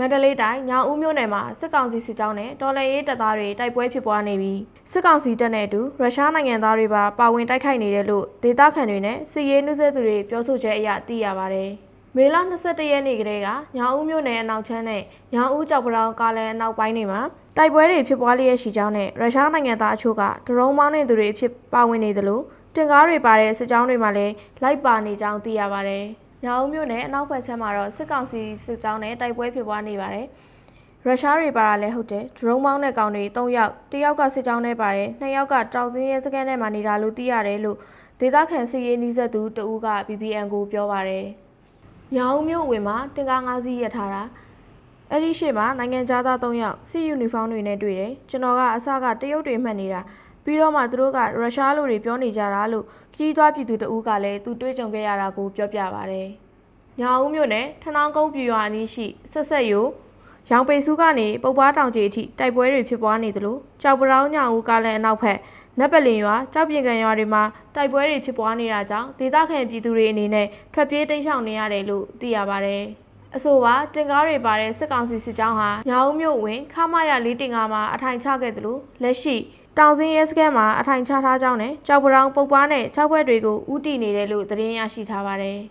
မန္တလေးတိုင်းညောင်ဦးမြို့နယ်မှာစစ်ကောင်စီစစ်ကြောင်းနဲ့တော်လှန်ရေးတပ်သားတွေတိုက်ပွဲဖြစ်ပွားနေပြီးစစ်ကောင်စီတပ်နဲ့အတူရုရှားနိုင်ငံသားတွေပါပါဝင်တိုက်ခိုက်နေတယ်လို့ဒေသခံတွေနဲ့စစ်ရေးနှုတ်ဆက်သူတွေပြောဆိုချက်အရသိရပါတယ်။မေလ22ရက်နေ့ကတည်းကညောင်ဦးမြို့နယ်အနောက်ချမ်းနဲ့ညောင်ဦးကြောက်ပရောင်ကားလန်အနောက်ပိုင်းတွေမှာတိုက်ပွဲတွေဖြစ်ပွားလျက်ရှိကြောင်းနဲ့ရုရှားနိုင်ငံသားအချို့ကဒရုန်းမောင်းနေသူတွေအဖြစ်ပါဝင်နေသလိုတင်ကားတွေပါတဲ့စစ်ကြောင်းတွေမှာလည်းလိုက်ပါနေကြောင်းသိရပါတယ်။ ညောင်ဦးမြို့နယ်အနောက်ဘက်ခြမ်းမှာတော့စစ်ကောင်စီစစ်ကြောင်းနဲ့တိုက်ပွဲဖြစ်ပွားနေပါတယ်။ရုရှားတွေပါတာလည်းဟုတ်တယ်ဒရုန်းမောင်းတဲ့ကောင်တွေ၃ယောက်တစ်ယောက်ကစစ်ကြောင်းနဲ့ပါတယ်နှစ်ယောက်ကတောင်စင်းရဲစခန်းထဲမှာနေတာလို့သိရတယ်လို့ဒေသခံစစ်ရေးနှီးဆက်သူတဦးက BBN ကိုပြောပါတယ်။ညောင်မြို့ဝင်မှာတင်ကား၅စီးရထားတာအဲ့ဒီရှေ့မှာနိုင်ငံသား၃ယောက်စစ်ယူနီဖောင်းတွေနဲ့တွေ့တယ်ကျွန်တော်ကအစကတရုတ်တွေမှတ်နေတာ ပြီးတော့မှသူတို့ကရုရှားလိုတွေပြောနေကြတာလို့ခကြီးသွားပြည်သူတဦးကလည်းသူတွေးကြုံခဲ့ရတာကိုပြောပြပါတယ်။ညောင်ဦးမြို့နယ်ထနောင်းကုန်းပြူရွာအနီးရှိဆက်ဆက်ယိုရောင်ပေစုကနေပုပ်ပွားတောင်ကြီးအထိတိုက်ပွဲတွေဖြစ်ပွားနေသလိုကြောက်ပရောင်းညောင်ဦးကားလည်းအနောက်ဘက်နက်ပလင်ရွာကြောက်ပြင်ကန်ရွာတွေမှာတိုက်ပွဲတွေဖြစ်ပွားနေတာကြောင့်ဒေသခံပြည်သူတွေအနေနဲ့ထွက်ပြေးတိမ်းရှောင်နေရတယ်လို့သိရပါဗျ။အဆိုပါတင်ကားတွေပါတဲ့စစ်ကောင်စီစစ်ကြောင်းဟာညောင်ဦးမြို့ဝင်ခမရလေးတင်ကားမှာအထိုင်ချခဲ့တယ်လို့လက်ရှိ တောင်စင်းရဲစခန်းမှာအထိုင်ချထားကြောင်းနဲ့ကြောက်ပရောင်းပုပ်ပွားနဲ့၆ဘက်တွေကိုဥတီနေတယ်လို့သတင်းရရှိထားပါတယ်။